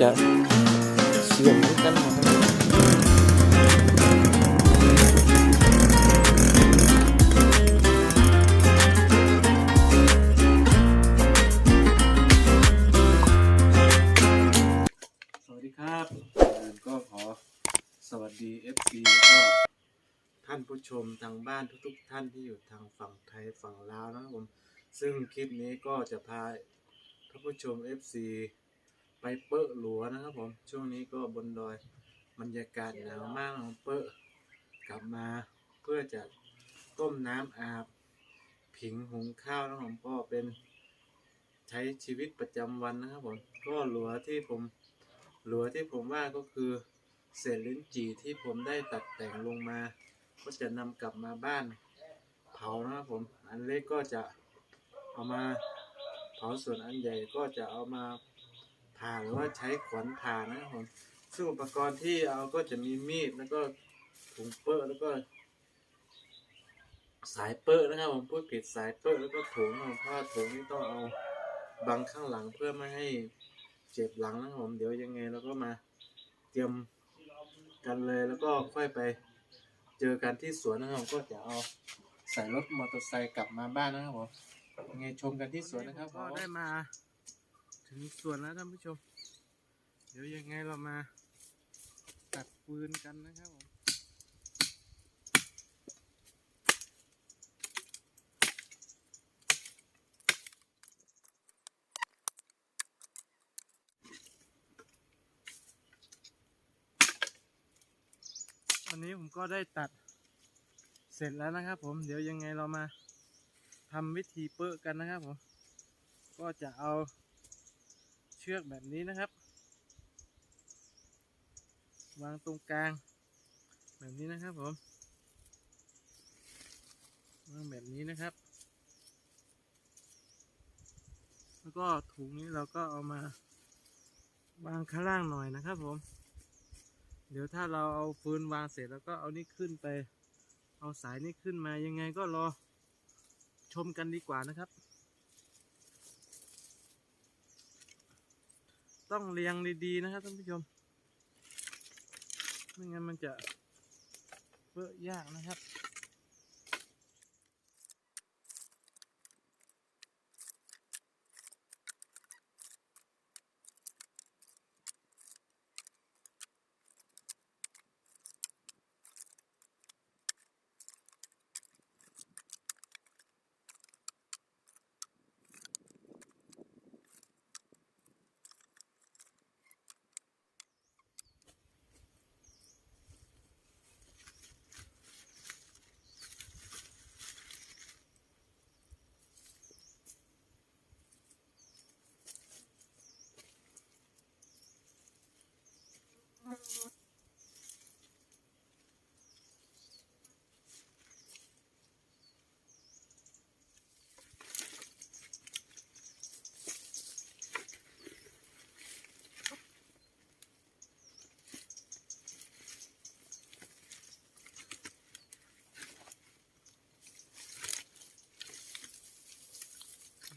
สียบเหมือนกันนะครับสวัสดีครับงานก็ขอสวัสดี FC แล้วก็ท่านผู้ชมทางบ้านทุกๆ ท่านที่อยู่ทางฝั่งไทยฝั่งลาวนะครับผม ซึ่งคลิปนี้ก็จะพาท่านผู้ชม FC ไปเปอะหลัวนะครับผม ช่วงนี้ก็บนดอยบรรยากาศหนาวมากของเปอะกลับมาเพื่อจะต้มน้ำอาบ ผิงหุงข้าวนะผมก็เป็นใช้ชีวิตประจำวันนะครับผมก็หลัวที่ผมหลัวที่ผมว่าก็คือเศษลิ้นจี่ที่ผมได้ตัดแต่งลงมา ก็จะนำกลับมาบ้านเผานะครับผม อันเล็กก็จะเอามาเผาส่วนอันใหญ่ก็จะเอามา ผ่าหรือว่าใช้ขวานผ่านะครับผมซึ่งอุปกรณ์ที่เอาก็จะมีมีดแล้วก็ถุงเปื้อแล้วก็ สายเปื้อนะครับผมพูดผิดสายเปื้อแล้วก็ถุงนะครับเพราะว่าถุงนี่ต้องเอาบังข้างหลังเพื่อไม่ให้เจ็บหลังนะครับผมเดี๋ยวยังไงเราก็มาเตรียมกันเลยแล้วก็ค่อยไปเจอกันที่สวนนะครับผมก็จะเอาใส่รถมอเตอร์ไซค์กลับมาบ้านนะครับผมยังไงชมกันที่สวนนะครับก็ได้มา ถึงส่วนแล้วท่านผู้ชม เดี๋ยวยังไงเรามาตัดฟืนกันนะครับผมวันนี้ผมก็ได้ตัดเสร็จแล้วนะครับผมเดี๋ยวยังไงเรามาทำวิธีเปอกันนะครับผม ก็จะเอา เชือกแบบนี้นะครับ วางตรงกลาง แบบนี้นะครับผมวางแบบนี้นะครับ แล้วก็ถุงนี้เราก็เอามาวางข้างล่างหน่อยนะครับผม เดี๋ยวถ้าเราเอาฟืนวางเสร็จแล้วก็เอานี่ขึ้นไป เอาสายนี่ขึ้นมายังไงก็รอชมกันดีกว่านะครับ ต้องเรียงดีๆนะครับท่านผู้ชม ไม่งั้นมันจะเปื้ยากนะครับ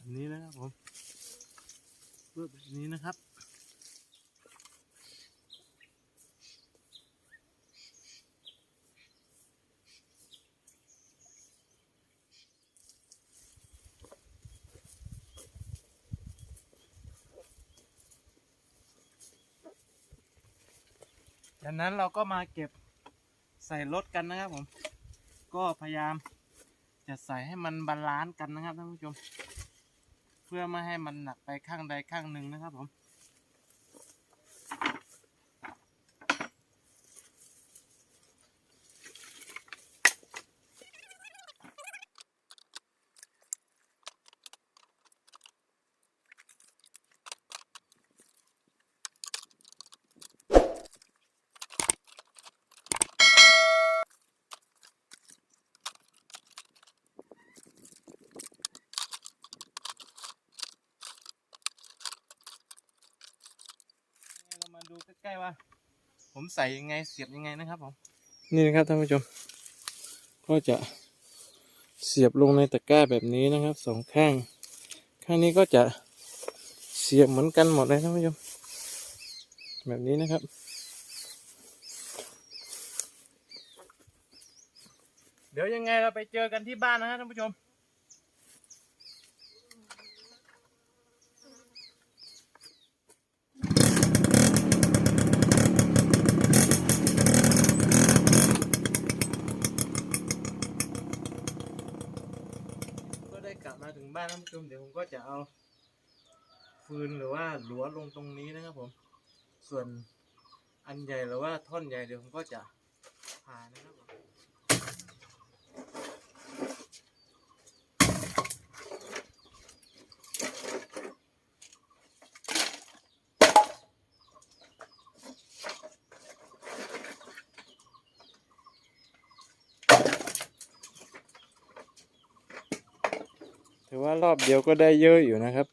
แบบนี้นะครับผมเพื่อแบบนี้นะครับจากนั้นเราก็มาเก็บใส่รถกันนะครับผม ก็พยายามจะใส่ให้มันบาลานซ์กันนะครับท่านผู้ชม พื่อไม่ให้มันหนักไปข้างใดข้างหนึ่งนะครับผม ใกล้ว่า ผมใส่ยังไงเสียบยังไงนะครับผม นี่นะครับท่านผู้ชม ก็จะเสียบลงในตะกร้าแบบนี้นะครับสองข้าง ข้างนี้ก็จะเสียบเหมือนกันหมดเลยท่านผู้ชม แบบนี้นะครับเดี๋ยวยังไงเราไปเจอกันที่บ้านนะฮะท่านผู้ชม ก็จะเอาฟืนหรือว่าหลัวลงตรงนี้นะครับผม ส่วนอันใหญ่หรือว่าท่อนใหญ่เดี๋ยวผมก็จะผ่านะครับ ถือว่ารอบเดียวก็ได้เยอะอยู่นะครับ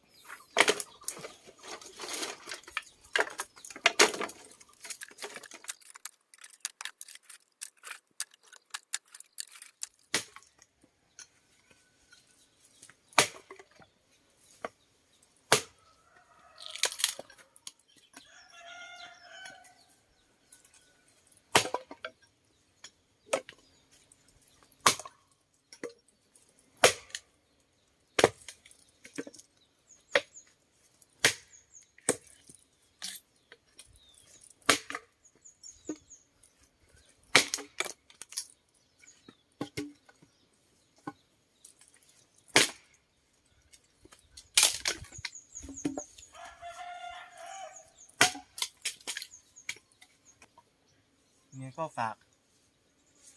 ก็ฝาก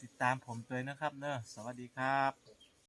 ติดตามผมด้วยนะครับเนอะสวัสดีครับ